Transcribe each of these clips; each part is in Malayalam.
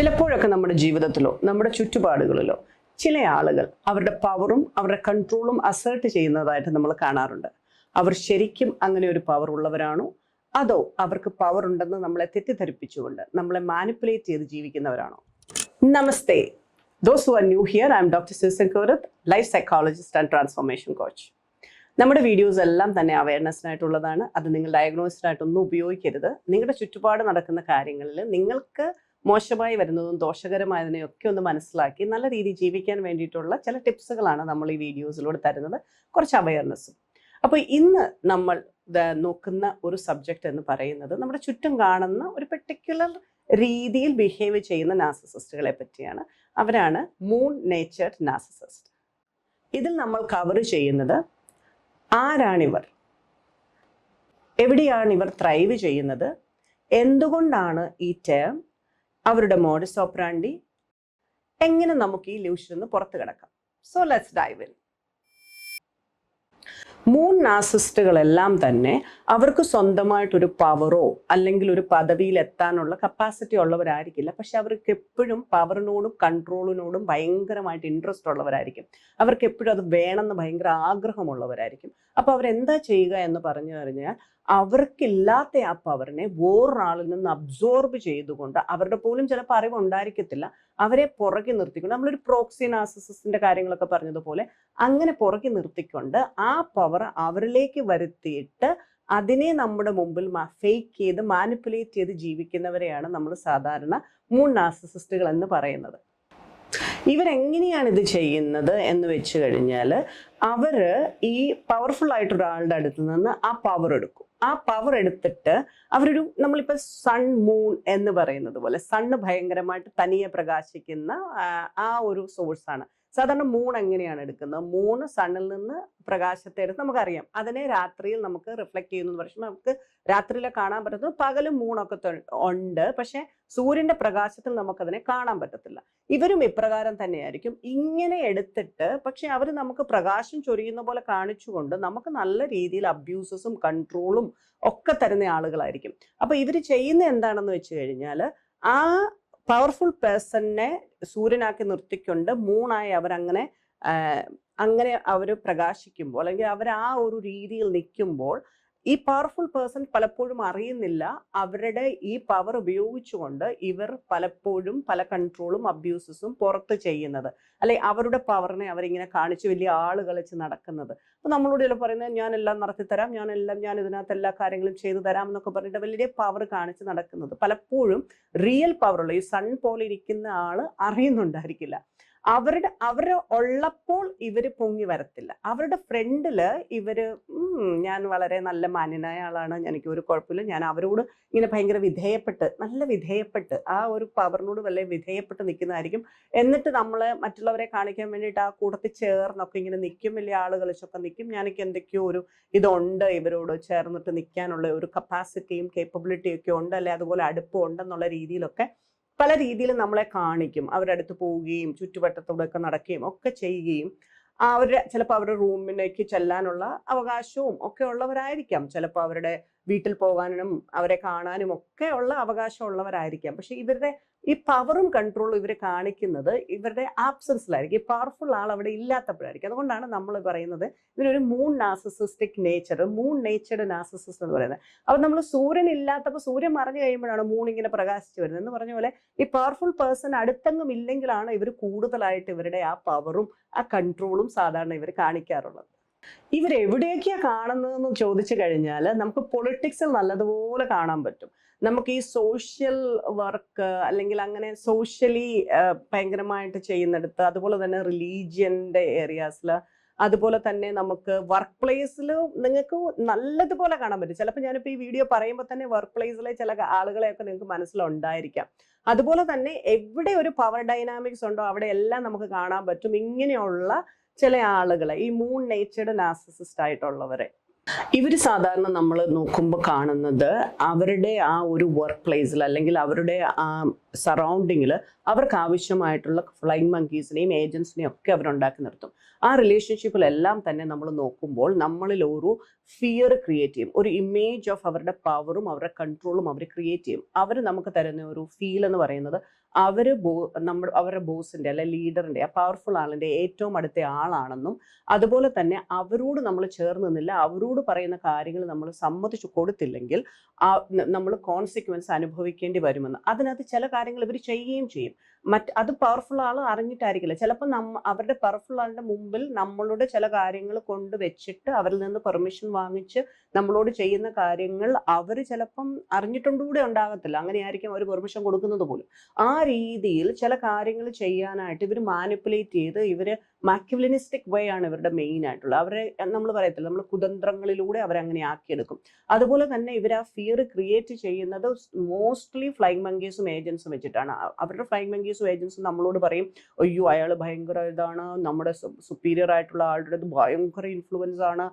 ചിലപ്പോഴൊക്കെ നമ്മുടെ ജീവിതത്തിലോ നമ്മുടെ ചുറ്റുപാടുകളിലോ ചില ആളുകൾ അവരുടെ പവറും അവരുടെ കൺട്രോളും അസേർട്ട് ചെയ്യുന്നതായിട്ട് നമ്മൾ കാണാറുണ്ട്. അവർ ശരിക്കും അങ്ങനെ ഒരു പവർ ഉള്ളവരാണോ? അതോ അവർക്ക് പവർ ഉണ്ടെന്ന് നമ്മളെ തെറ്റിദ്ധരിപ്പിച്ചുകൊണ്ട് നമ്മളെ മാനിപ്പുലേറ്റ് ചെയ്ത് ജീവിക്കുന്നവരാണോ? നമസ്തേ. Those who are new here I am doctor Sisan Korath life psychologist and transformation coach നമ്മുടെ വീഡിയോസ് എല്ലാം തന്നെ അവയർനെസ്സിനായിട്ടുള്ളതാണ് അത് നിങ്ങൾ ഡയഗ്നോസ്ഡ് ആയിട്ടൊന്നും ഉപയോഗിക്കരുത്. നിങ്ങളുടെ ചുറ്റുപാട് നടക്കുന്ന കാര്യങ്ങളിൽ നിങ്ങൾക്ക് മോശമായി വരുന്നതും ദോഷകരമായതിനെയൊക്കെ ഒന്ന് മനസ്സിലാക്കി നല്ല രീതിയിൽ ജീവിക്കാൻ വേണ്ടിയിട്ടുള്ള ചില ടിപ്സുകളാണ് നമ്മൾ ഈ വീഡിയോസിലൂടെ തരുന്നത്. കുറച്ച് അവയർനെസ്സും അപ്പോൾ ഇന്ന് നമ്മൾ നോക്കുന്ന ഒരു സബ്ജക്റ്റ് എന്ന് പറയുന്നത് നമ്മുടെ ചുറ്റും കാണുന്ന ഒരു പെർട്ടിക്കുലർ രീതിയിൽ ബിഹേവ് ചെയ്യുന്ന നാസസിസ്റ്റുകളെ പറ്റിയാണ്. അവരാണ് മൂൺ നേച്ചർ നാസസിസ്റ്റ് ഇതിൽ നമ്മൾ കവർ ചെയ്യുന്നത് ആരാണിവർ? എവിടെയാണ് ഇവർ ത്രൈവ് ചെയ്യുന്നത്? എന്തുകൊണ്ടാണ് ഈ ടേം അവരുടെ മോഡസ് ഓപ്പറാണ്ടി എങ്ങനെ നമുക്ക് ഈ ലൂഷിൽ നിന്ന് പുറത്തു കിടക്കാം? So let's dive in moon നാസിസ്റ്റുകളെല്ലാം തന്നെ അവർക്ക് സ്വന്തമായിട്ടൊരു പവറോ അല്ലെങ്കിൽ ഒരു പദവിയിൽ എത്താനുള്ള കപ്പാസിറ്റി ഉള്ളവരായിരിക്കില്ല. പക്ഷെ അവർക്ക് എപ്പോഴും പവറിനോടും കൺട്രോളിനോടും ഭയങ്കരമായിട്ട് ഇൻട്രസ്റ്റ് ഉള്ളവരായിരിക്കും. അവർക്ക് എപ്പോഴും അത് വേണമെന്ന് ഭയങ്കര ആഗ്രഹമുള്ളവരായിരിക്കും. അപ്പോൾ അവരെന്താ ചെയ്യുക എന്ന് പറഞ്ഞു കഴിഞ്ഞാൽ അവർക്കില്ലാത്ത ആ പവറിനെ വേറൊരാളിൽ നിന്ന് അബ്സോർബ് ചെയ്തുകൊണ്ട് അവരുടെ പോലും ചിലപ്പോൾ അറിവ് ഉണ്ടായിരിക്കത്തില്ല. അവരെ പുറകെ നിർത്തിക്കൊണ്ട് നമ്മളൊരു പ്രോക്സി നാസിസിന്റെ കാര്യങ്ങളൊക്കെ പറഞ്ഞതുപോലെ അങ്ങനെ പുറകെ നിർത്തിക്കൊണ്ട് ആ പവർ അവരിലേക്ക് വരുത്തിയിട്ട് അതിനെ നമ്മുടെ മുമ്പിൽ ഫേക്ക് ചെയ്ത് മാനിപ്പുലേറ്റ് ചെയ്ത് ജീവിക്കുന്നവരെയാണ് നമ്മൾ സാധാരണ മൂൺ നാസിസിസ്റ്റുകൾ എന്ന് പറയുന്നത്. ഇവരെങ്ങനെയാണ് ഇത് ചെയ്യുന്നത് എന്ന് വെച്ച് കഴിഞ്ഞാൽ അവർ ഈ പവർഫുൾ ആയിട്ട് ഒരാളുടെ അടുത്ത് നിന്ന് ആ പവർ എടുക്കും. ആ പവർ എടുത്തിട്ട് അവരൊരു നമ്മളിപ്പോൾ സൺ മൂൺ എന്ന് പറയുന്നത് പോലെ സണ്ണ് ഭയങ്കരമായിട്ട് തനിയെ പ്രകാശിക്കുന്ന ആ ഒരു സോഴ്സാണ് സാധാരണ മൂൺ എങ്ങനെയാണ് എടുക്കുന്നത്? മൂണ് സണ്ണിൽ നിന്ന് പ്രകാശത്തെ എടുത്ത് നമുക്കറിയാം. അതിനെ രാത്രിയിൽ നമുക്ക് റിഫ്ലക്ട് ചെയ്യുന്നു പക്ഷേ നമുക്ക് രാത്രിയിലെ കാണാൻ പറ്റുന്നത് പകലും മൂണൊക്കെ ഉണ്ട്. പക്ഷെ സൂര്യന്റെ പ്രകാശത്തിൽ നമുക്കതിനെ കാണാൻ പറ്റത്തില്ല. ഇവരും ഇപ്രകാരം തന്നെയായിരിക്കും. ഇങ്ങനെ എടുത്തിട്ട് പക്ഷെ അവർ നമുക്ക് പ്രകാശം ചൊരിയുന്ന പോലെ കാണിച്ചുകൊണ്ട് നമുക്ക് നല്ല രീതിയിൽ അബ്യൂസസും കൺട്രോളും ഒക്കെ തരുന്ന ആളുകളായിരിക്കും. അപ്പൊ ഇവർ ചെയ്യുന്ന എന്താണെന്ന് വെച്ച് കഴിഞ്ഞാൽ ആ പവർഫുൾ പേഴ്സണിനെ സൂര്യനാക്കി നിർത്തിക്കൊണ്ട് മൂണായി അവരങ്ങനെ അങ്ങനെ അവർ പ്രകാശിക്കുമ്പോൾ അല്ലെങ്കിൽ അവർ ആ ഒരു രീതിയിൽ നിൽക്കുമ്പോൾ ഈ പവർഫുൾ പേഴ്സൺ പലപ്പോഴും അറിയുന്നില്ല. അവരുടെ ഈ പവർ ഉപയോഗിച്ചുകൊണ്ട് ഇവർ പലപ്പോഴും പല കൺട്രോളും അബ്യൂസസും പുറത്ത് ചെയ്യുന്നത്. അല്ലെ അവരുടെ പവറിനെ അവരിങ്ങനെ കാണിച്ച് വലിയ ആൾ കളിച്ച് നടക്കുന്നത്. അപ്പൊ നമ്മളോട് ചില പറയുന്നത് ഞാൻ എല്ലാം നടത്തിത്തരാം ഞാൻ എല്ലാം ഞാൻ ഇതിനകത്ത് എല്ലാ കാര്യങ്ങളും ചെയ്തു തരാം എന്നൊക്കെ പറഞ്ഞിട്ട് വലിയ പവർ കാണിച്ച് നടക്കുന്നത്. പലപ്പോഴും റിയൽ പവറുള്ള ഈ സൺ പോലെ ഇരിക്കുന്ന ആൾ അറിയുന്നുണ്ടായിരിക്കില്ല. അവരുടെ അവർ ഉള്ളപ്പോൾ ഇവർ പൊങ്ങി വരത്തില്ല. അവരുടെ ഫ്രണ്ടിൽ ഇവർ ഞാൻ വളരെ നല്ല മാന്യനായ ആളാണ്. എനിക്ക് ഒരു കുഴപ്പമില്ല. ഞാൻ അവരോട് ഇങ്ങനെ ഭയങ്കര വിധേയപ്പെട്ട് നല്ല വിധേയപ്പെട്ട് ആ ഒരു പവറിനോട് വല്ല വിധേയപ്പെട്ട് നിൽക്കുന്നതായിരിക്കും എന്നിട്ട് നമ്മൾ മറ്റുള്ളവരെ കാണിക്കാൻ വേണ്ടിയിട്ട് ആ കൂട്ടത്തിൽ ചേർന്നൊക്കെ ഇങ്ങനെ നിൽക്കും വലിയ ആളുകൾ ഒക്കെ നിൽക്കും ഞാനൊക്കെ എന്തൊക്കെയോ ഒരു ഇതുണ്ട്. ഇവരോട് ചേർന്നിട്ട് നിൽക്കാനുള്ള ഒരു കപ്പാസിറ്റിയും കേപ്പബിലിറ്റിയും ഒക്കെ ഉണ്ട്. അല്ലെ? അതുപോലെ അടുപ്പം ഉണ്ടെന്നുള്ള രീതിയിലൊക്കെ പല രീതിയിൽ നമ്മളെ കാണിക്കും. അവരുടെ അടുത്ത് പോവുകയും ചുറ്റുവട്ടത്തോടൊക്കെ നടക്കുകയും ഒക്കെ ചെയ്യുകയും അവരുടെ ചിലപ്പോൾ അവരുടെ റൂമിലേക്ക് ചെല്ലാനുള്ള അവകാശവും ഒക്കെ ഉള്ളവരായിരിക്കാം. ചിലപ്പോൾ അവരുടെ വീട്ടിൽ പോകാനും അവരെ കാണാനും ഒക്കെ ഉള്ള അവകാശം ഉള്ളവരായിരിക്കാം. പക്ഷെ ഇവരുടെ ഈ പവറും കൺട്രോളും ഇവർ കാണിക്കുന്നത് ഇവരുടെ ആബ്സൻസിലായിരിക്കും. ഈ പവർഫുൾ ആൾ അവിടെ ഇല്ലാത്തപ്പോഴായിരിക്കും. അതുകൊണ്ടാണ് നമ്മൾ പറയുന്നത് ഇതിനൊരു moon narcissistic nature moon natured narcissist എന്ന് പറയുന്നത്. അപ്പോൾ നമ്മൾ സൂര്യൻ ഇല്ലാത്തപ്പോൾ സൂര്യൻ മറഞ്ഞു കഴിയുമ്പോഴാണ് മൂൺ ഇങ്ങനെ പ്രകാശിച്ചു വരുന്നത്. എന്ന് പറഞ്ഞ പോലെ ഈ പവർഫുൾ പേഴ്സൺ അടുത്തെങ്ങും ഇല്ലെങ്കിലാണ് ഇവർ കൂടുതലായിട്ട് ഇവരുടെ ആ പവറും ആ കൺട്രോളും സാധാരണ ഇവർ കാണിക്കാറുള്ളത്. ഇവർ എവിടെയൊക്കെയാ കാണുന്നതെന്ന് ചോദിച്ചു കഴിഞ്ഞാൽ നമുക്ക് പൊളിറ്റിക്സിൽ നല്ലതുപോലെ കാണാൻ പറ്റും. നമുക്ക് ഈ സോഷ്യൽ വർക്ക് അല്ലെങ്കിൽ അങ്ങനെ സോഷ്യലി ഭയങ്കരമായിട്ട് ചെയ്യുന്നിടത്ത് അതുപോലെ തന്നെ റിലീജിയന്റെ ഏരിയാസിൽ അതുപോലെ തന്നെ നമുക്ക് വർക്ക് പ്ലേസിൽ നിങ്ങൾക്ക് നല്ലതുപോലെ കാണാൻ പറ്റും. ചിലപ്പോൾ ഞാനിപ്പോൾ ഈ വീഡിയോ പറയുമ്പോൾ തന്നെ വർക്ക് പ്ലേസിലെ ചില ആളുകളെയൊക്കെ നിങ്ങൾക്ക് മനസ്സിലുണ്ടായിരിക്കാം. അതുപോലെ തന്നെ എവിടെ ഒരു പവർ ഡൈനാമിക്സ് ഉണ്ടോ അവിടെ എല്ലാം നമുക്ക് കാണാൻ പറ്റും. ഇങ്ങനെയുള്ള ചില ആളുകളെ ഈ മൂൺ നേച്ചേർഡ് നാസിസിസ്റ്റ് ആയിട്ടുള്ളവരെ. ഇവർ സാധാരണ നമ്മൾ നോക്കുമ്പോൾ കാണുന്നത് അവരുടെ ആ ഒരു വർക്ക് പ്ലേസിൽ അല്ലെങ്കിൽ അവരുടെ ആ സറൗണ്ടിങ്ങിൽ അവർക്ക് ആവശ്യമായിട്ടുള്ള ഫ്ലൈങ് മങ്കീസിനെയും ഏജൻസിനെയും ഒക്കെ അവരുണ്ടാക്കി നിർത്തും. ആ റിലേഷൻഷിപ്പിലെല്ലാം തന്നെ നമ്മൾ നോക്കുമ്പോൾ നമ്മളിൽ ഒരു ഫിയർ ക്രിയേറ്റ് ചെയ്യും. ഒരു ഇമേജ് ഓഫ് അവരുടെ പവറും അവരുടെ കൺട്രോളും അവർ ക്രിയേറ്റ് ചെയ്യും. അവർ നമുക്ക് തരുന്ന ഒരു ഫീൽ എന്ന് പറയുന്നത് അവർ ബോ നമ്മുടെ അവരുടെ ബോസിന്റെ അല്ലെ ലീഡറിന്റെ ആ പവർഫുൾ ആളിന്റെ ഏറ്റവും അടുത്ത ആളാണെന്നും അതുപോലെ തന്നെ അവരോട് നമ്മൾ ചേർന്ന് നിന്നില്ല. അവരോട് പറയുന്ന കാര്യങ്ങൾ നമ്മൾ സമ്മതിച്ചു കൊടുത്തില്ലെങ്കിൽ നമ്മൾ കോൺസിക്വൻസ് അനുഭവിക്കേണ്ടി വരുമെന്ന്. അതിനകത്ത് ചില കാര്യങ്ങൾ ഇവർ ചെയ്യുകയും ചെയ്യും. മറ്റ് അത് പവർഫുൾ ആൾ അറിഞ്ഞിട്ടായിരിക്കില്ല. ചിലപ്പോൾ നമ്മ അവരുടെ പവർഫുൾ ആളുടെ മുമ്പിൽ നമ്മളുടെ ചില കാര്യങ്ങൾ കൊണ്ട് വെച്ചിട്ട് അവരിൽ നിന്ന് പെർമിഷൻ വാങ്ങിച്ച് നമ്മളോട് ചെയ്യുന്ന കാര്യങ്ങൾ അവർ ചിലപ്പം അറിഞ്ഞിട്ടുണ്ടൂടെ ഉണ്ടാകത്തില്ല. അങ്ങനെയായിരിക്കും അവർ പെർമിഷൻ കൊടുക്കുന്നത് പോലും. ആ രീതിയിൽ ചില കാര്യങ്ങൾ ചെയ്യാനായിട്ട് ഇവർ മാനിപ്പുലേറ്റ് ചെയ്ത് ഇവർ മാക്യുലിനിസ്റ്റിക് വേ ആണ് ഇവരുടെ മെയിൻ ആയിട്ടുള്ളത്. അവരെ നമ്മൾ പറയത്തില്ല നമ്മൾ കുതന്ത്രങ്ങളിലൂടെ അവരങ്ങനെ ആക്കിയെടുക്കും. അതുപോലെ തന്നെ ഇവർ ആ ഫിയർ ക്രിയേറ്റ് ചെയ്യുന്നത് മോസ്റ്റ്ലി ഫ്ലൈങ് മങ്കീസും ഏജൻസും വെച്ചിട്ടാണ്. അവരുടെ ഫ്ലൈങ് മങ്കീസും ഏജൻസും നമ്മളോട് പറയും അയ്യോ അയാൾ ഭയങ്കര ഇതാണ് നമ്മുടെ സുപ്പീരിയർ ആയിട്ടുള്ള ആളുടെ ഭയങ്കര ഇൻഫ്ലുവൻസ് ആണ്.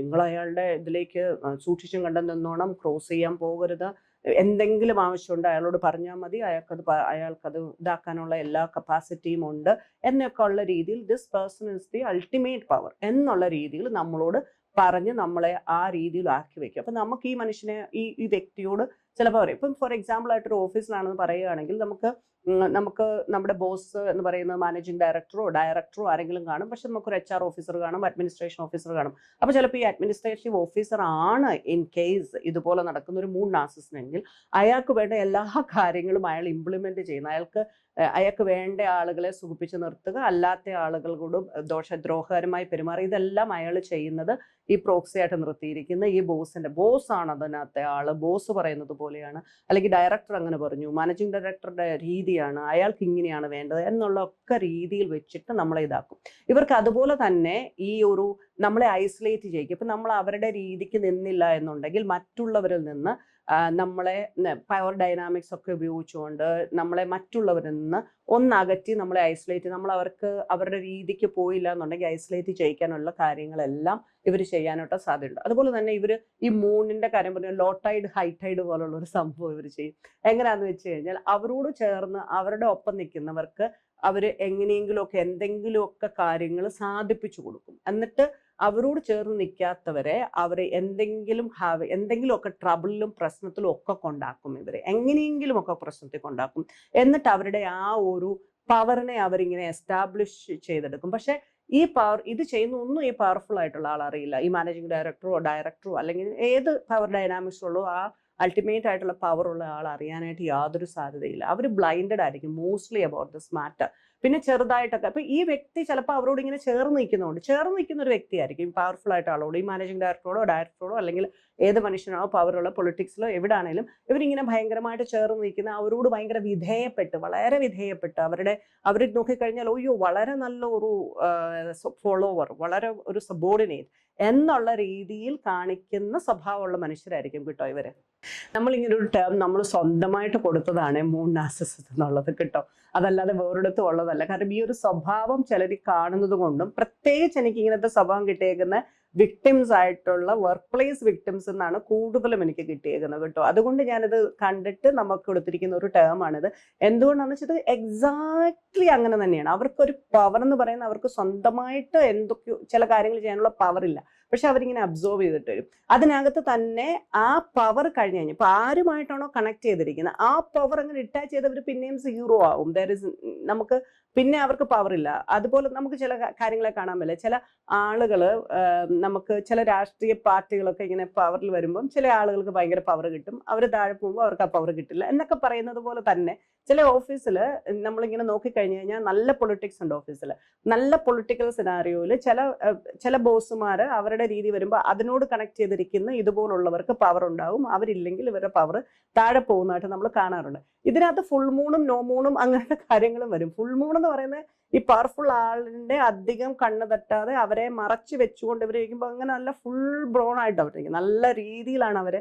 നിങ്ങൾ അയാളുടെ ഇതിലേക്ക് സൂക്ഷിച്ചും കണ്ടം ക്രോസ് ചെയ്യാൻ പോകരുത്. എന്തെങ്കിലും ആവശ്യമുണ്ട് അയാളോട് പറഞ്ഞാൽ മതി. അയാൾക്കത് അയാൾക്കത് ഇതാക്കാനുള്ള എല്ലാ കപ്പാസിറ്റിയും ഉണ്ട്. എന്നൊക്കെ ഉള്ള രീതിയിൽ this person is the ultimate power എന്നുള്ള രീതിയിൽ നമ്മളോട് പറഞ്ഞ് നമ്മളെ ആ രീതിയിൽ ആക്കി വെക്കും. അപ്പം നമുക്ക് ഈ മനുഷ്യനെ ഈ ഈ വ്യക്തിയോട് ചിലപ്പോൾ പറയും. ഇപ്പം ഫോർ എക്സാമ്പിൾ ആയിട്ട് ഒരു ഓഫീസിലാണെന്ന് പറയുകയാണെങ്കിൽ നമുക്ക് നമുക്ക് നമ്മുടെ ബോസ് എന്ന് പറയുന്ന മാനേജിംഗ് ഡയറക്ടറോ ഡയറക്ടറോ ആരെങ്കിലും കാണും. പക്ഷെ നമുക്കൊരു എച്ച് ആർ ഓഫീസർ കാണും അഡ്മിനിസ്ട്രേഷൻ ഓഫീസർ കാണും. അപ്പോൾ ചിലപ്പോൾ ഈ അഡ്മിനിസ്ട്രേറ്റീവ് ഓഫീസർ ആണ് ഇൻ കേസ് ഇതുപോലെ നടക്കുന്ന ഒരു മൂൺ നാസിസിനെങ്കിൽ അയാൾക്ക് വേണ്ട എല്ലാ കാര്യങ്ങളും അയാൾ ഇംപ്ലിമെന്റ് ചെയ്യുന്ന. അയാൾക്ക് അയാൾക്ക് വേണ്ട ആളുകളെ സുഖിപ്പിച്ച് നിർത്തുക. അല്ലാത്ത ആളുകളോട് ദോഷദ്രോഹകരമായി പെരുമാറി ഇതെല്ലാം അയാൾ ചെയ്യുന്നത് ഈ പ്രോക്സി ആയിട്ട് നിർത്തിയിരിക്കുന്ന ഈ ബോസിന്റെ ബോസ് ആണ് അതിനകത്തെ ആൾ. ബോസ് പറയുന്നത് പോലെയാണ്. അല്ലെങ്കിൽ ഡയറക്ടർ അങ്ങനെ പറഞ്ഞു മാനേജിങ് ഡയറക്ടറുടെ രീതിയാണ് അയാൾക്ക് ഇങ്ങനെയാണ് വേണ്ടത് എന്നുള്ള ഒക്കെ രീതിയിൽ വെച്ചിട്ട് നമ്മളെ ഇതാക്കും. ഇവർക്ക് അതുപോലെ തന്നെ ഈ ഒരു നമ്മളെ ഐസൊലേറ്റ് ചെയ്യിക്കും. ഇപ്പം നമ്മൾ അവരുടെ രീതിക്ക് നിന്നില്ല എന്നുണ്ടെങ്കിൽ മറ്റുള്ളവരിൽ നിന്ന് നമ്മളെ പവർ ഡൈനാമിക്സ് ഒക്കെ ഉപയോഗിച്ചുകൊണ്ട് നമ്മളെ മറ്റുള്ളവരിൽ നിന്ന് ഒന്നകറ്റി നമ്മളെ ഐസൊലേറ്റ് നമ്മൾ അവർക്ക് അവരുടെ രീതിക്ക് പോയില്ല എന്നുണ്ടെങ്കിൽ ഐസൊലേറ്റ് ചെയ്യിക്കാനുള്ള കാര്യങ്ങളെല്ലാം ഇവർ ചെയ്യാനായിട്ട് സാധ്യതയുണ്ട്. അതുപോലെ തന്നെ ഇവർ ഈ മൂണിന്റെ കാര്യം പറഞ്ഞാൽ ലോ ടൈഡ് ഹൈ ടൈഡ് പോലുള്ള ഒരു സംഭവം ഇവർ ചെയ്യും. എങ്ങനെയാണെന്ന് വെച്ച് കഴിഞ്ഞാൽ അവരോട് ചേർന്ന് അവരുടെ ഒപ്പം നിൽക്കുന്നവർക്ക് അവർ എങ്ങനെയെങ്കിലുമൊക്കെ എന്തെങ്കിലുമൊക്കെ കാര്യങ്ങൾ സാധിപ്പിച്ചു കൊടുക്കും. എന്നിട്ട് അവരോട് ചേർന്ന് നിൽക്കാത്തവരെ അവരെ എന്തെങ്കിലും ഹാവ് എന്തെങ്കിലുമൊക്കെ ട്രബിളിലും പ്രശ്നത്തിലും ഒക്കെ കൊണ്ടാക്കും ഇവരെ. എങ്ങനെയെങ്കിലുമൊക്കെ പ്രശ്നത്തിൽ കൊണ്ടാക്കും. എന്നിട്ട് അവരുടെ ആ ഒരു പവറിനെ അവരിങ്ങനെ എസ്റ്റാബ്ലിഷ് ചെയ്തെടുക്കും. പക്ഷേ ഈ പവർ ഇത് ചെയ്യുന്ന ഒന്നും ഈ പവർഫുൾ ആയിട്ടുള്ള ആൾ അറിയില്ല. ഈ മാനേജിങ് ഡയറക്ടറോ ഡയറക്ടറോ അല്ലെങ്കിൽ ഏത് പവർ ഡൈനാമിക്സ് ഉള്ളോ ആ അൾട്ടിമേറ്റ് ആയിട്ടുള്ള പവർ ഉള്ള ആൾ അറിയാനായിട്ട് യാതൊരു സാധ്യതയില്ല. അവർ ബ്ലൈൻഡഡ് ആയിരിക്കും മോസ്റ്റ്ലി അബൌട്ട് ദിസ് മാറ്റർ പിന്നെ ചെറുതായിട്ടൊക്കെ അപ്പൊ ഈ വ്യക്തി ചിലപ്പോൾ അവരോട് ഇങ്ങനെ ചേർന്ന് നിൽക്കുന്നതുകൊണ്ട് ചേർന്ന് നിൽക്കുന്ന ഒരു വ്യക്തിയായിരിക്കും പവർഫുൾ ആയിട്ട് ആളോട് ഈ മാനേജിംഗ് ഡയറക്ടറോടോ ഡയറക്ടറോടോ അല്ലെങ്കിൽ ഏത് മനുഷ്യനാണോ പവറുള്ള പൊളിറ്റിക്സിലോ എവിടാണേലും ഇവരിങ്ങനെ ഭയങ്കരമായിട്ട് ചേർന്ന് നിൽക്കുന്ന അവരോട് ഭയങ്കര വിധേയപ്പെട്ട് വളരെ വിധേയപ്പെട്ട് അവരുടെ അവർ നോക്കിക്കഴിഞ്ഞാൽ അയ്യോ വളരെ നല്ല ഒരു ഫോളോവർ വളരെ ഒരു സബോർഡിനേറ്റ് എന്നുള്ള രീതിയിൽ കാണിക്കുന്ന സ്വഭാവമുള്ള മനുഷ്യരായിരിക്കും കേട്ടോ ഇവർ. നമ്മളിങ്ങനെ ഒരു ടേം നമ്മൾ സ്വന്തമായിട്ട് കൊടുത്തതാണ് മൂൺ നാസിസം എന്നുള്ളത് കേട്ടോ. അതല്ലാതെ വേറൊരിടത്തും ഉള്ളതല്ല. കാരണം ഈ ഒരു സ്വഭാവം ചിലർ കാണുന്നത് കൊണ്ടും പ്രത്യേകിച്ച് എനിക്ക് ഇങ്ങനത്തെ സ്വഭാവം കിട്ടിയേക്കുന്ന വിക്ടിംസ് ആയിട്ടുള്ള വർക്ക് പ്ലേസ് വിക്ടിംസ് എന്നാണ് കൂടുതലും എനിക്ക് കിട്ടിയേക്കുന്നത് കേട്ടോ. അതുകൊണ്ട് ഞാനിത് കണ്ടിട്ട് നമുക്ക് കൊടുത്തിരിക്കുന്ന ഒരു ടേം ആണിത്. എന്തുകൊണ്ടാണെന്ന് വെച്ചാൽ എക്സാക്ട്ലി അങ്ങനെ തന്നെയാണ്. അവർക്കൊരു പവർ എന്ന് പറയുന്നത് അവർക്ക് സ്വന്തമായിട്ട് എന്തൊക്കെയോ ചില കാര്യങ്ങൾ ചെയ്യാനുള്ള പവർ ഇല്ല. പക്ഷെ അവരിങ്ങനെ അബ്സോർവ് ചെയ്തിട്ട് വരും. അതിനകത്ത് തന്നെ ആ പവർ കഴിഞ്ഞ് കഴിഞ്ഞു ഇപ്പൊ ആരുമായിട്ടാണോ കണക്ട് ചെയ്തിരിക്കുന്നത് ആ പവർ അങ്ങനെ അറ്റാച്ച് ചെയ്തവർ പിന്നെയും സീറോ ആവും. ദർ ഇസ് നമുക്ക് പിന്നെ അവർക്ക് പവർ ഇല്ല. അതുപോലെ നമുക്ക് ചില കാര്യങ്ങളെ കാണാൻ പറ്റില്ല. ചില ആളുകൾ നമുക്ക് ചില രാഷ്ട്രീയ പാർട്ടികളൊക്കെ ഇങ്ങനെ പവറിൽ വരുമ്പം ചില ആളുകൾക്ക് ഭയങ്കര പവർ കിട്ടും. അവർ താഴെ പോകുമ്പോൾ അവർക്ക് ആ പവർ കിട്ടില്ല. എന്നൊക്കെ പറയുന്നത് പോലെ തന്നെ ചില ഓഫീസിൽ നമ്മളിങ്ങനെ നോക്കിക്കഴിഞ്ഞ് കഴിഞ്ഞാൽ നല്ല പൊളിറ്റിക്സ് ഉണ്ട് ഓഫീസിൽ നല്ല പൊളിറ്റിക്കൽ സിനാറിയോയിൽ ചില ചില ബോസുമാർ അവരുടെ രീതി വരുമ്പോൾ അതിനോട് കണക്ട് ചെയ്തിരിക്കുന്ന ഇതുപോലുള്ളവർക്ക് പവർ ഉണ്ടാവും. അവരില്ലെങ്കിൽ ഇവരുടെ പവർ താഴെ പോകുന്നതായിട്ട് നമ്മൾ കാണാറുണ്ട്. ഇതിനകത്ത് ഫുൾ മൂണും നോ മൂണും അങ്ങനത്തെ കാര്യങ്ങളും വരും. ഫുൾ മൂൺ എന്ന് പറയുന്നത് ഈ പവർഫുൾ ആളിന്റെ അധികം കണ്ണ് തട്ടാതെ അവരെ മറച്ചു വെച്ചുകൊണ്ട് ഇവർ ഇരിക്കുമ്പോൾ അങ്ങനെ നല്ല ഫുൾ ബ്രോൺ ആയിട്ട് അവരിരിക്കും. നല്ല രീതിയിലാണ് അവർ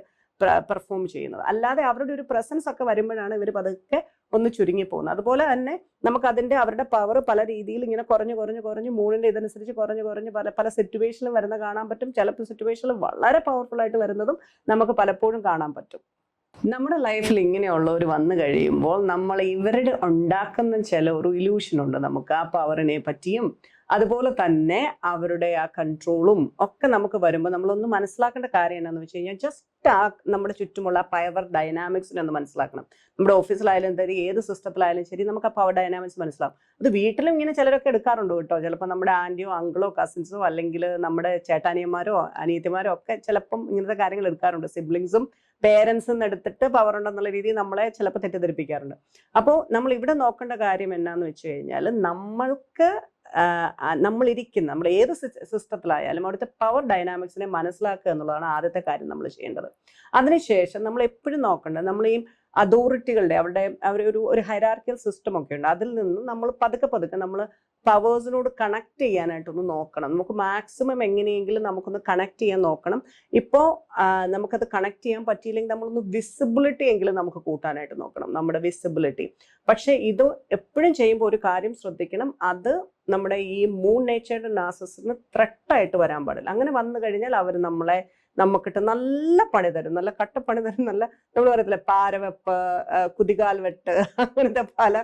പെർഫോം ചെയ്യുന്നത്. അല്ലാതെ അവരുടെ ഒരു പ്രസൻസ് ഒക്കെ വരുമ്പോഴാണ് ഇവർ പതുക്കെ ഒന്ന് ചുരുങ്ങി പോകുന്നത്. അതുപോലെ തന്നെ നമുക്ക് അതിന്റെ അവരുടെ പവർ പല രീതിയിൽ ഇങ്ങനെ കുറഞ്ഞു കുറഞ്ഞു കുറഞ്ഞു മൂണിന്റെ ഇതനുസരിച്ച് കുറഞ്ഞു കുറഞ്ഞു പല പല സിറ്റുവേഷനിലും വരുന്ന കാണാൻ പറ്റും. ചിലപ്പോൾ സിറ്റുവേഷനിൽ വളരെ പവർഫുൾ ആയിട്ട് വരുന്നതും നമുക്ക് പലപ്പോഴും കാണാൻ പറ്റും. നമ്മുടെ ലൈഫിൽ ഇങ്ങനെയുള്ളവർ വന്നു കഴിയുമ്പോൾ നമ്മൾ ഇവരുടെ ഉണ്ടാക്കുന്ന ചില ഒരു ഇല്യൂഷൻ ഉണ്ട് നമുക്ക്. ആ പവറിനെ പറ്റിയും അതുപോലെ തന്നെ അവരുടെ ആ കൺട്രോളും ഒക്കെ നമുക്ക് വരുമ്പോൾ നമ്മളൊന്ന് മനസ്സിലാക്കേണ്ട കാര്യം എന്താണെന്ന് വെച്ച് കഴിഞ്ഞാൽ ജസ്റ്റ് ആ നമ്മുടെ ചുറ്റുമുള്ള പവർ ഡൈനാമിക്സിനെ ഒന്ന് മനസ്സിലാക്കണം. നമ്മുടെ ഓഫീസിലായാലും ശരി ഏത് സിസ്റ്റത്തിലായാലും ശരി നമുക്ക് ആ പവർ ഡൈനാമിക്സ് മനസ്സിലാവും. അത് വീട്ടിലും ഇങ്ങനെ ചിലരൊക്കെ എടുക്കാറുണ്ട് കേട്ടോ. ചിലപ്പോൾ നമ്മുടെ ആന്റിയോ അങ്കിളോ കസിൻസോ അല്ലെങ്കിൽ നമ്മുടെ ചേട്ടാനിയന്മാരോ അനിയത്തിമാരോ ഒക്കെ ചിലപ്പം ഇങ്ങനത്തെ കാര്യങ്ങൾ എടുക്കാറുണ്ട്. സിബ്ലിങ്സും പേരൻസും എടുത്തിട്ട് പവർ ഉണ്ടെന്നുള്ള രീതിയിൽ നമ്മളെ ചിലപ്പോൾ തെറ്റിദ്ധരിപ്പിക്കാറുണ്ട്. അപ്പോൾ നമ്മൾ ഇവിടെ നോക്കേണ്ട കാര്യം എന്നാന്ന് വെച്ച് കഴിഞ്ഞാൽ നമ്മൾക്ക് നമ്മൾ ഇരിക്കുന്ന നമ്മൾ ഏത് സിസ്റ്റത്തിലായാലും അവിടുത്തെ പവർ ഡൈനാമിക്സിനെ മനസ്സിലാക്കുക എന്നുള്ളതാണ് ആദ്യത്തെ കാര്യം നമ്മൾ ചെയ്യേണ്ടത്. അതിനുശേഷം നമ്മൾ എപ്പോഴും നോക്കേണ്ടത് നമ്മൾ ഈ അതോറിറ്റികളുടെ അവരുടെ ഒരു ഒരു ഹൈറാർക്കിയൽ സിസ്റ്റം ഒക്കെ ഉണ്ട്. അതിൽ നിന്ന് നമ്മൾ പതുക്കെ പതുക്കെ നമ്മൾ പവേഴ്സിനോട് കണക്ട് ചെയ്യാനായിട്ടൊന്ന് നോക്കണം. നമുക്ക് മാക്സിമം എങ്ങനെയെങ്കിലും നമുക്കൊന്ന് കണക്ട് ചെയ്യാൻ നോക്കണം. ഇപ്പോൾ നമുക്കത് കണക്ട് ചെയ്യാൻ പറ്റിയില്ലെങ്കിൽ നമ്മളൊന്ന് വിസിബിലിറ്റി എങ്കിലും നമുക്ക് കൂട്ടാനായിട്ട് നോക്കണം. നമ്മുടെ വിസിബിലിറ്റി പക്ഷേ ഇത് എപ്പോഴും ചെയ്യുമ്പോൾ ഒരു കാര്യം ശ്രദ്ധിക്കണം. അത് നമ്മുടെ ഈ മൂൺ നേച്ചേർഡ് നാസസിന് ത്രെട്ടായിട്ട് വരാൻ പാടില്ല. അങ്ങനെ വന്നു കഴിഞ്ഞാൽ അവർ നമ്മളെ നമുക്കിട്ട് നല്ല പണി തരും. നല്ല കട്ട പണി തരും. നല്ല നമ്മൾ പറയത്തില്ലേ പാരവെപ്പ് കുതികാൽ വെട്ട് അങ്ങനത്തെ പല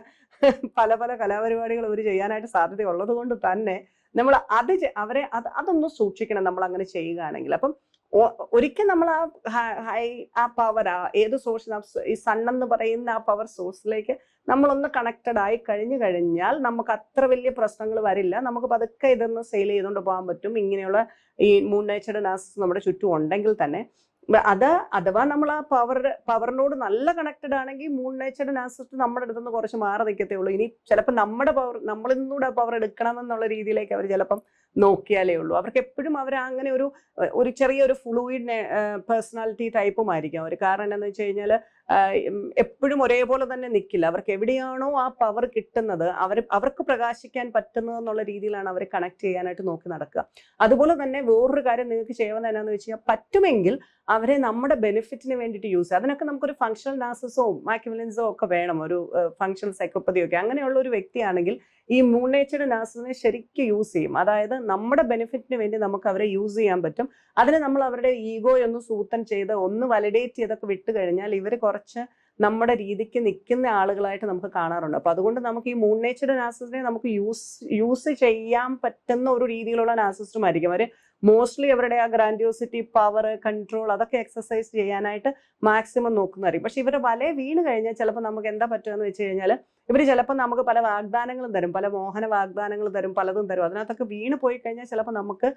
പല പല കലാപരിപാടികൾ അവർ ചെയ്യാനായിട്ട് സാധ്യത ഉള്ളത് കൊണ്ട് തന്നെ നമ്മൾ അത് അവരെ അത് അതൊന്ന് സൂക്ഷിക്കണം നമ്മൾ അങ്ങനെ ചെയ്യുകയാണെങ്കിൽ. അപ്പം ഒരിക്കൽ നമ്മൾ ആ ഹൈ ആ പവർ ആ ഏത് സോഴ്സ് ഈ സൺ എന്ന് പറയുന്ന ആ പവർ സോഴ്സിലേക്ക് നമ്മളൊന്ന് കണക്റ്റഡ് ആയി കഴിഞ്ഞു കഴിഞ്ഞാൽ നമുക്ക് അത്ര വലിയ പ്രശ്നങ്ങൾ വരില്ല. നമുക്ക് പതുക്കെ ഇതൊന്ന് സെയിൽ ചെയ്തുകൊണ്ട് പോകാൻ പറ്റും. ഇങ്ങനെയുള്ള ഈ മൂൺ നേച്ചറുടെ നമ്മുടെ ചുറ്റും ഉണ്ടെങ്കിൽ തന്നെ. അത് അഥവാ നമ്മൾ ആ പവർ പവറിനോട് നല്ല കണക്റ്റഡ് ആണെങ്കിൽ മൂൺ നേച്ചറുടെ നാസസ് നമ്മുടെ അടുത്ത് നിന്ന് കുറച്ച് മാറി നിൽക്കത്തേ ഉള്ളൂ. ഇനി ചിലപ്പോൾ നമ്മുടെ പവർ നമ്മളിൽ നിന്നൂടെ പവർ എടുക്കണം എന്നുള്ള രീതിയിലേക്ക് അവർ ചിലപ്പം നോക്കിയാലേ ഉള്ളൂ. അവർക്ക് എപ്പോഴും അവർ അങ്ങനെ ഒരു ഒരു ചെറിയൊരു ഫ്ലൂയിഡ് പേഴ്സണാലിറ്റി ടൈപ്പും ആയിരിക്കും. അവർ കാരണം എന്താണെന്ന് വെച്ച് കഴിഞ്ഞാൽ എപ്പോഴും ഒരേപോലെ തന്നെ നിൽക്കില്ല അവർക്ക് എവിടെയാണോ ആ പവർ കിട്ടുന്നത് അവർ അവർക്ക് പ്രകാശിക്കാൻ പറ്റുന്നത് എന്നുള്ള രീതിയിലാണ് അവർ കണക്ട് ചെയ്യാനായിട്ട് നോക്കി നടക്കുക. അതുപോലെ തന്നെ വേറൊരു കാര്യം നിങ്ങൾക്ക് ചെയ്യാവുന്ന എന്നാന്ന് വെച്ച് കഴിഞ്ഞാൽ പറ്റുമെങ്കിൽ അവരെ നമ്മുടെ ബെനിഫിറ്റിന് വേണ്ടിയിട്ട് യൂസ് ചെയ്യുക. അതിനൊക്കെ നമുക്കൊരു ഫങ്ഷണൽ നാസസോ മാക്യുലൻസോ ഒക്കെ വേണം. ഒരു ഫങ്ഷണൽ സൈക്കോപ്പതി ഒക്കെ. അങ്ങനെയുള്ള ഒരു വ്യക്തിയാണെങ്കിൽ ഈ മൂൺ നാസസിനെ ശരിക്കും യൂസ് ചെയ്യും. അതായത് നമ്മുടെ ബെനിഫിറ്റിന് വേണ്ടി നമുക്ക് അവരെ യൂസ് ചെയ്യാൻ പറ്റും. അതിന് നമ്മൾ അവരുടെ ഈഗോ ഒന്ന് സൂത്തൻ ചെയ്ത് ഒന്ന് വലിഡേറ്റ് ചെയ്തൊക്കെ വിട്ട് കഴിഞ്ഞാൽ ഇവർ കുറച്ച് നമ്മുടെ രീതിക്ക് നിൽക്കുന്ന ആളുകളായിട്ട് നമുക്ക് കാണാറുണ്ട്. അപ്പൊ അതുകൊണ്ട് നമുക്ക് ഈ മൂൺ നേച്ചർ നാസിസ്റ്റിനെ നമുക്ക് യൂസ് യൂസ് ചെയ്യാൻ പറ്റുന്ന ഒരു രീതിയിലുള്ള നാസിസ്റ്റും ആയിരിക്കും. അവർ മോസ്റ്റ്ലി അവരുടെ ആ ഗ്രാൻഡിയോസിറ്റി പവർ കൺട്രോൾ അതൊക്കെ എക്സസൈസ് ചെയ്യാനായിട്ട് മാക്സിമം നോക്കുന്നതായിരിക്കും. പക്ഷെ ഇവരുടെ വല വീണ് കഴിഞ്ഞാൽ ചിലപ്പോൾ നമുക്ക് എന്താ പറ്റുക എന്ന് വെച്ച് കഴിഞ്ഞാൽ ഇവർ ചിലപ്പോൾ നമുക്ക് പല വാഗ്ദാനങ്ങളും തരും. പല മോഹന വാഗ്ദാനങ്ങളും തരും പലതും തരും. അതിനകത്തൊക്കെ വീണ് പോയി കഴിഞ്ഞാൽ ചിലപ്പോൾ നമുക്ക്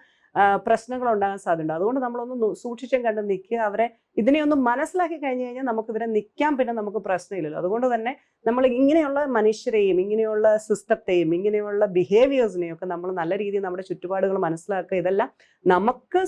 പ്രശ്നങ്ങൾ ഉണ്ടാകാൻ സാധ്യതയുണ്ട്. അതുകൊണ്ട് നമ്മളൊന്ന് സൂക്ഷിച്ചും കണ്ട് നിൽക്കുക. അവരെ ഇതിനെ ഒന്ന് മനസ്സിലാക്കി കഴിഞ്ഞ് കഴിഞ്ഞാൽ നമുക്ക് ഇവരെ നിൽക്കാൻ പിന്നെ നമുക്ക് പ്രശ്നമില്ലല്ലോ. അതുകൊണ്ട് തന്നെ നമ്മൾ ഇങ്ങനെയുള്ള മനുഷ്യരെയും ഇങ്ങനെയുള്ള സിസ്റ്റത്തെയും ഇങ്ങനെയുള്ള ബിഹേവിയേഴ്സിനെയും ഒക്കെ നമ്മൾ നല്ല രീതിയിൽ നമ്മുടെ ചുറ്റുപാടുകൾ മനസ്സിലാക്കുക ഇതെല്ലാം നമുക്ക്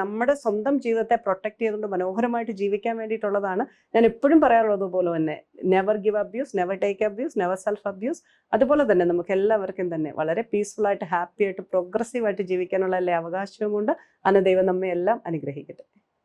നമ്മുടെ സ്വന്തം ജീവിതത്തെ പ്രൊട്ടക്ട് ചെയ്തുകൊണ്ട് മനോഹരമായിട്ട് ജീവിക്കാൻ വേണ്ടിയിട്ടുള്ളതാണ് ഞാൻ എപ്പോഴും പറയാറുള്ളത് പോലെ തന്നെ. Never give abuse never take abuse never self abuse അതുപോലെ തന്നെ നമുക്ക് എല്ലാവർക്കും തന്നെ വളരെ പീസ്ഫുൾ ആയിട്ട് ഹാപ്പി ആയിട്ട് പ്രോഗ്രസീവ് ആയിട്ട് ജീവിക്കാനുള്ള എല്ലാ അവകാശവും കൊണ്ട് അന്ന് ദൈവം നമ്മെ എല്ലാം അനുഗ്രഹിക്കട്ടെ.